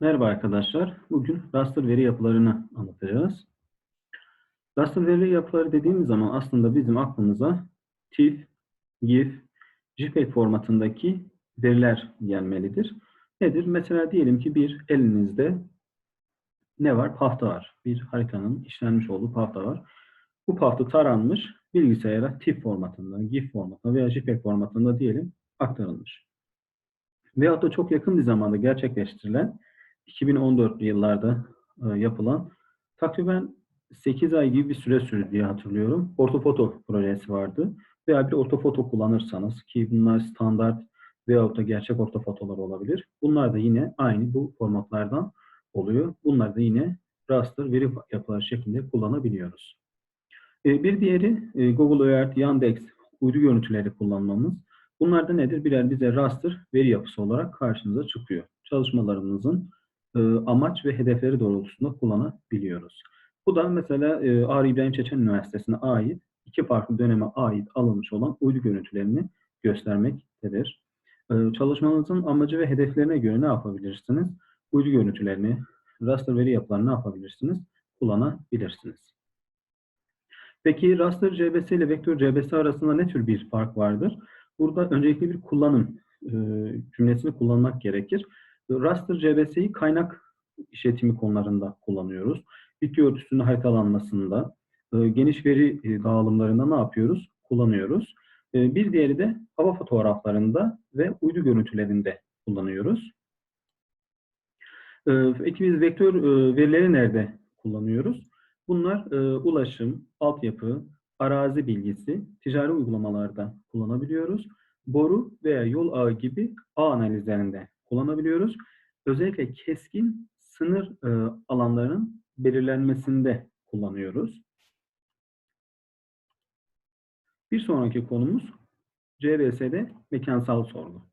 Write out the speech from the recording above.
Merhaba arkadaşlar. Bugün raster veri yapılarını anlatacağız. Raster veri yapıları dediğimiz zaman aslında bizim aklımıza TIFF, GIF, JPEG formatındaki veriler gelmelidir. Nedir? Mesela diyelim ki bir elinizde ne var? Pafta var. Bir haritanın işlenmiş olduğu pafta var. Bu pafta taranmış, bilgisayara TIFF formatında, GIF formatında veya JPEG formatında diyelim aktarılmış. Veyahut da çok yakın bir zamanda gerçekleştirilen 2014'lü yıllarda e, yapılan takriben 8 ay gibi bir süre sürdü diye hatırlıyorum. Ortofoto projesi vardı. Veya bir ortofoto kullanırsanız ki bunlar standart veyahut da gerçek ortofotolar olabilir. Bunlar da yine aynı bu formatlardan oluyor. Bunlar da yine raster veri yapıları şeklinde kullanabiliyoruz. E, bir diğeri e, Google Earth, Yandex uydu görüntüleri kullanmamız. Bunlar da nedir? Birer bize raster veri yapısı olarak karşımıza çıkıyor. Çalışmalarımızın e, amaç ve hedefleri doğrultusunda kullanabiliyoruz. Bu da mesela e, Ağrı İbrahim Çeçen Üniversitesi'ne ait iki farklı döneme ait alınmış olan uydu görüntülerini göstermektedir. E, çalışmanızın amacı ve hedeflerine göre ne yapabilirsiniz? Uydu görüntülerini, raster veri yapılarını ne yapabilirsiniz? Kullanabilirsiniz. Peki raster CBS ile vektör CBS arasında ne tür bir fark vardır? Burada öncelikle bir kullanım e, cümlesini kullanmak gerekir. Raster CBS'yi kaynak işletimi konularında kullanıyoruz. Bitki örtüsünün haritalanmasında, e, geniş veri e, dağılımlarında ne yapıyoruz? Kullanıyoruz. E, bir diğeri de hava fotoğraflarında ve uydu görüntülerinde kullanıyoruz. Biz vektör verileri nerede kullanıyoruz? Bunlar ulaşım, altyapı, arazi bilgisi, ticari uygulamalarda kullanabiliyoruz. Boru veya yol ağı gibi ağ analizlerinde kullanabiliyoruz. Özellikle keskin sınır e, alanlarının belirlenmesinde kullanıyoruz. Bir sonraki konumuz CBS'de mekansal sorgu.